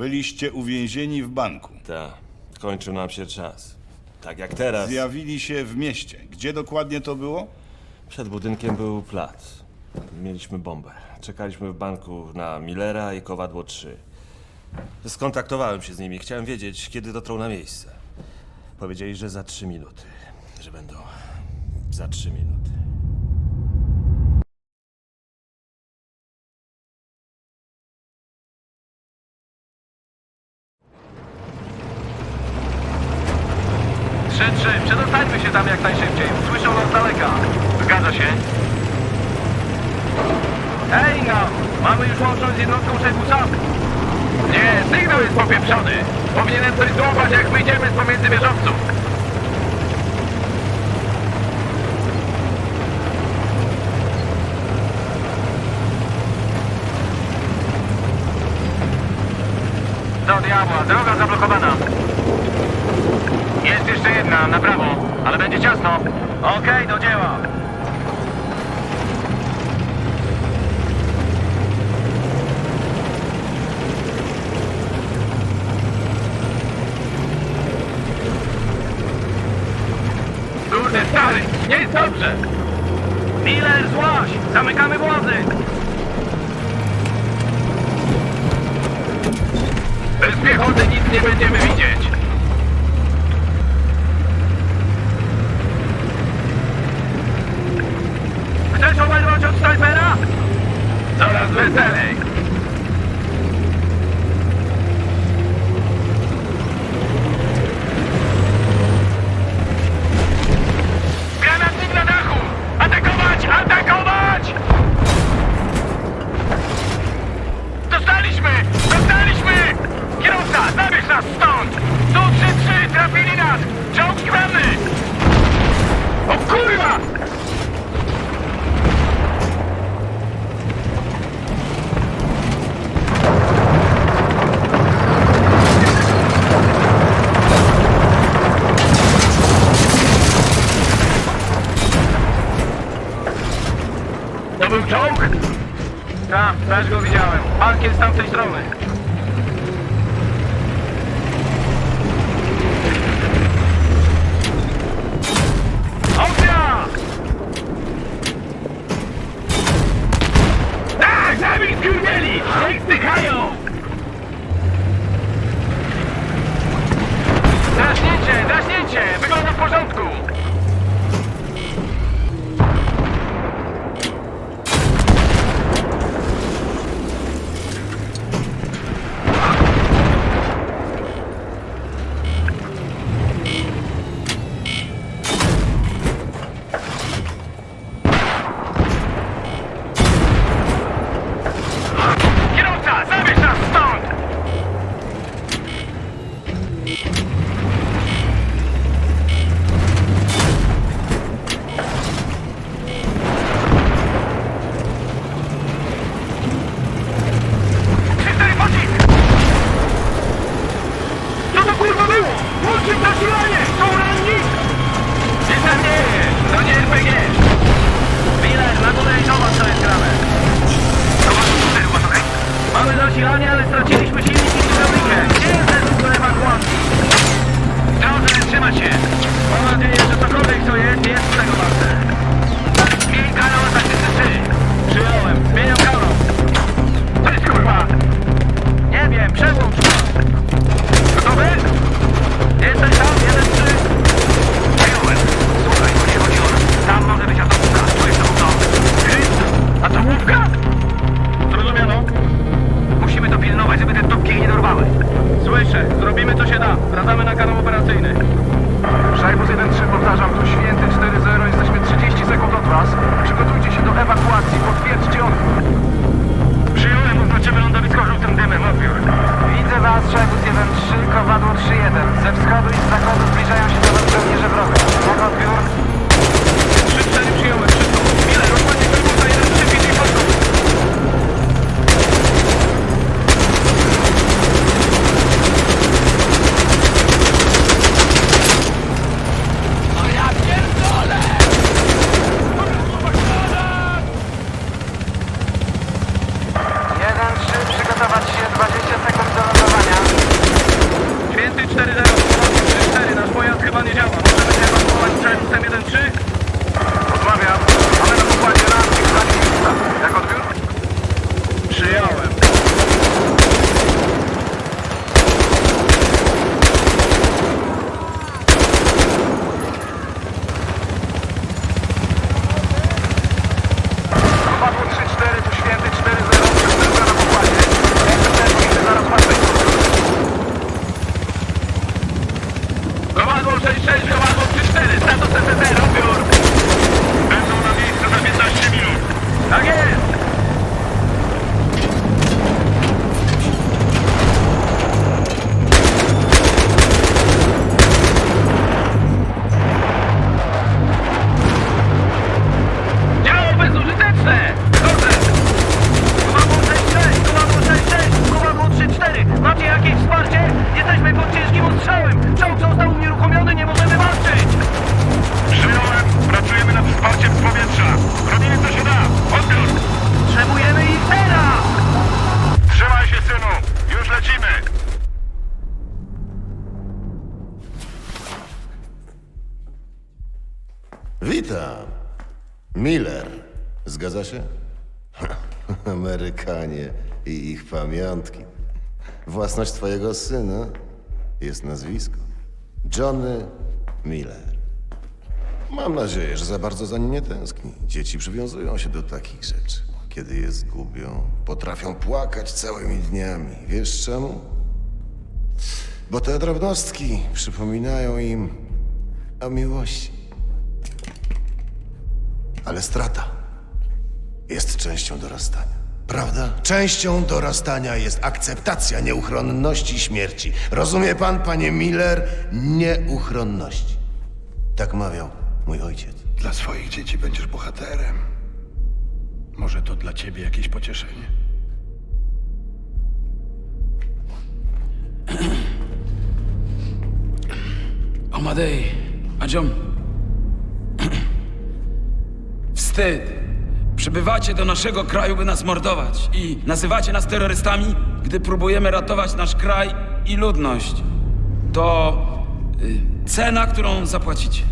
Byliście uwięzieni w banku. Ta, kończył nam się czas. Tak jak teraz. Zjawili się w mieście. Gdzie dokładnie to było? Przed budynkiem był plac. Mieliśmy bombę. Czekaliśmy w banku na Millera i Kowadło 3. Skontaktowałem się z nimi. Chciałem wiedzieć, kiedy dotrą na miejsce. Powiedzieli, że za 3 minuty. Że będą za 3 minuty. Się tam jak najszybciej. Słyszą nas z daleka. Zgadza się. Hej, no! Mamy już łączność z jednostką szefu SAP. Nie, sygnał jest popieprzony. Powinienem coś złapać, jak wyjdziemy z pomiędzy wieżowców. Do diabła, droga zablokowana. Jest jeszcze jedna, na prawo, ale będzie ciasno. Okej, do dzieła. Kurde, stary, nie jest dobrze. Miller, złaś, zamykamy włazy. Bez piechoty nic nie będziemy widzieć. Nas! Czołg grany! O kurwa! To był czołg? Tak, też go widziałem. Bank jest z tamtej strony. operacyjny. Szajbus 1-3, powtarzam, tu święty 4-0, jesteśmy 30 sekund od was. Przygotujcie się do ewakuacji, potwierdźcie odwrót. Przyjąłem, oznaczymy lądowisko żółtym dymem, odbiór. Widzę was, Szajbus 1-3, kowadło 3-1, ze wschodu i z zachodu. 6 do Albo 3-4, status SSR, odbiór! Na miejscu za 15 minut. Tak jest! Miller. Zgadza się? Amerykanie i ich pamiątki. Własność twojego syna jest nazwisko. Johnny Miller. Mam nadzieję, że za bardzo za nim nie tęskni. Dzieci przywiązują się do takich rzeczy. Kiedy je zgubią, potrafią płakać całymi dniami. Wiesz czemu? Bo te drobnostki przypominają im o miłości. Ale strata jest częścią dorastania. Prawda? Częścią dorastania jest akceptacja nieuchronności śmierci. Rozumie pan, panie Miller? Nieuchronności. Tak mawiał mój ojciec. Dla swoich dzieci będziesz bohaterem. Może to dla ciebie jakieś pocieszenie. Omadej, Adziom. Wstyd. Przybywacie do naszego kraju, by nas mordować i nazywacie nas terrorystami, gdy próbujemy ratować nasz kraj i ludność. To y, cena, którą zapłacicie.